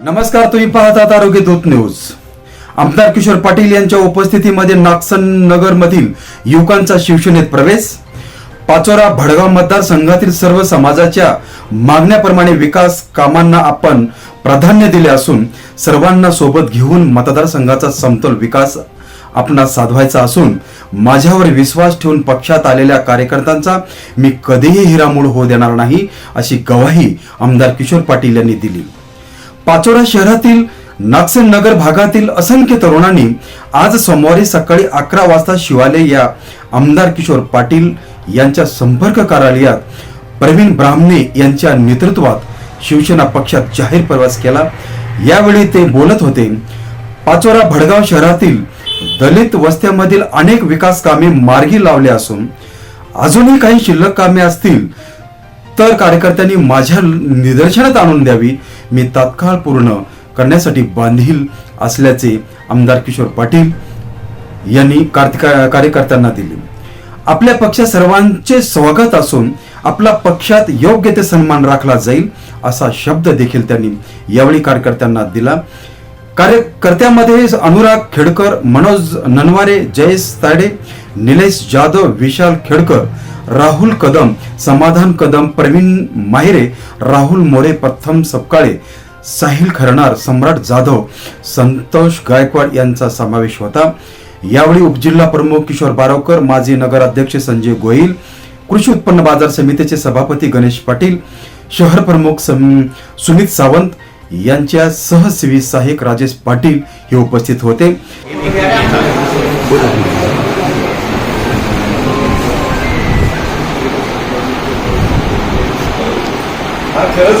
नमस्कार तुम्ही पाहतात आरोग्य दूत न्यूज. आमदार किशोर पाटील यांच्या उपस्थितीमध्ये नागसन नगर मधील युवकांचा शिवसेनेत प्रवेश. पाचोरा भडगाव मतदारसंघातील सर्व समाजाच्या मागण्याप्रमाणे विकास कामांना आपण प्राधान्य दिले असून सर्वांना सोबत घेऊन मतदारसंघाचा समतोल विकास आपण साधवायचा असून माझ्यावर विश्वास ठेवून पक्षात आलेल्या कार्यकर्त्यांचा मी कधीही हिरामूड होऊ देणार नाही अशी गवाही आमदार किशोर पाटील यांनी दिली. पाचोरा शहरातील नागसेन नगर भागातील असंख्य तरुणांनी आज सोमवारी सकाळी अकरा वाजता शिवालय या आमदार किशोर पाटील यांच्या संपर्क कार्यालयात प्रवीण ब्राह्मणे यांच्या नेतृत्वात शिवसेना पक्षात जाहीर प्रवास केला. यावेळी ते बोलत होते पाचोरा भडगाव शहरातील दलित वस्त्यामधील अनेक विकास कामे मार्गी लावले असून अजूनही काही शिल्लक कामे असतील तर कार्यकर्त्यांनी माझ्या निदर्शनात आणून द्यावी. मी तात्काळ पूर्ण करण्यासाठी बांधील असल्याचे आमदार किशोर पाटील यांनी कार्यकर्त्यांना दिले. आपल्या पक्षात सर्वांचे स्वागत असून आपला पक्षात योग्य ते सन्मान राखला जाईल असा शब्द देखील त्यांनी यावेळी कार्यकर्त्यांना दिला. कार्यकर्त्यामध्ये अनुराग खेडकर मनोज ननवारे जयेश ताडे निलेश जाधव विशाल खेडकर राहुल कदम समाधान कदम प्रवीण माहिरे राहुल मोरे प्रथम सपकाळे साहिल खरणार सम्राट जाधव संतोष गायकवाड यांचा समावेश होता. यावेळी उपजिल्हा प्रमुख किशोर बारावकर माजी नगराध्यक्ष संजय गोहिल कृषी उत्पन्न बाजार समितीचे सभापती गणेश पाटील शहर प्रमुख सुमित सावंत यांच्या सहसिवी सहाय्यक राजेश पाटील हे उपस्थित होते. खरंच